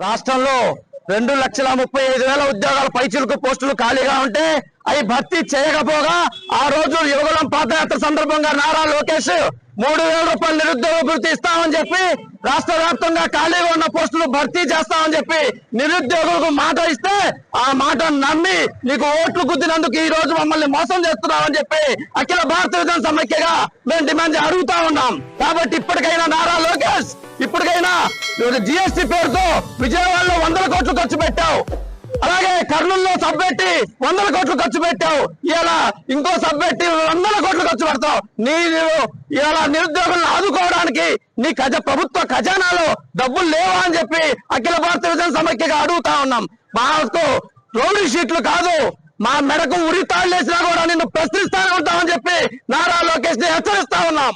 రాష్ట్రంలో రెండు లక్షల ముప్పై ఐదు వేల ఉద్యోగాల పైచులకు పోస్టులు ఖాళీగా ఉంటే అవి భర్తీ చేయకపోగా ఆ రోజు యువకులం పాదయాత్ర సందర్భంగా నారా లోకేష్ మూడు వేల రూపాయలు నిరుద్యోగ భృతి ఇస్తామని చెప్పి రాష్ట్ర వ్యాప్తంగా ఖాళీగా ఉన్న పోస్టులు భర్తీ చేస్తామని చెప్పి నిరుద్యోగులకు మాట ఇస్తే ఆ మాట నమ్మి నీకు ఓట్లు గుద్దినందుకు ఈ రోజు మమ్మల్ని మోసం చేస్తున్నామని చెప్పి అఖిల భారత విధాన సమైక్యగా మేము డిమాండ్ అడుగుతా ఉన్నాం. కాబట్టి ఇప్పటికైనా నారా లోకేష్ ఇప్పటికైనా జిఎస్టీ పేరుతో విజయవాడలో వందల కోట్లు ఖర్చు పెట్టావు. అలాగే కర్నూలులో సబ్ పెట్టి వందల కోట్లు ఖర్చు పెట్టావు. ఇలా ఇంకో సబ్ పెట్టి వందల కోట్లు ఖర్చు పెడతావు. నీ ఇలా నిరుద్యోగులను ఆదుకోవడానికి నీ ఖజ ప్రభుత్వ ఖజానాలో డబ్బులు లేవా అని చెప్పి అఖిల భారత విజన సమైక్యగా అడుగుతా ఉన్నాం. మాకు రౌడీ షీట్లు కాదు. మా మెడకు ఉరి తాళ్ళేసినా కూడా నిన్ను ప్రశ్నిస్తా ఉంటామని చెప్పి నారా లోకేష్ని హెచ్చరిస్తా ఉన్నాం.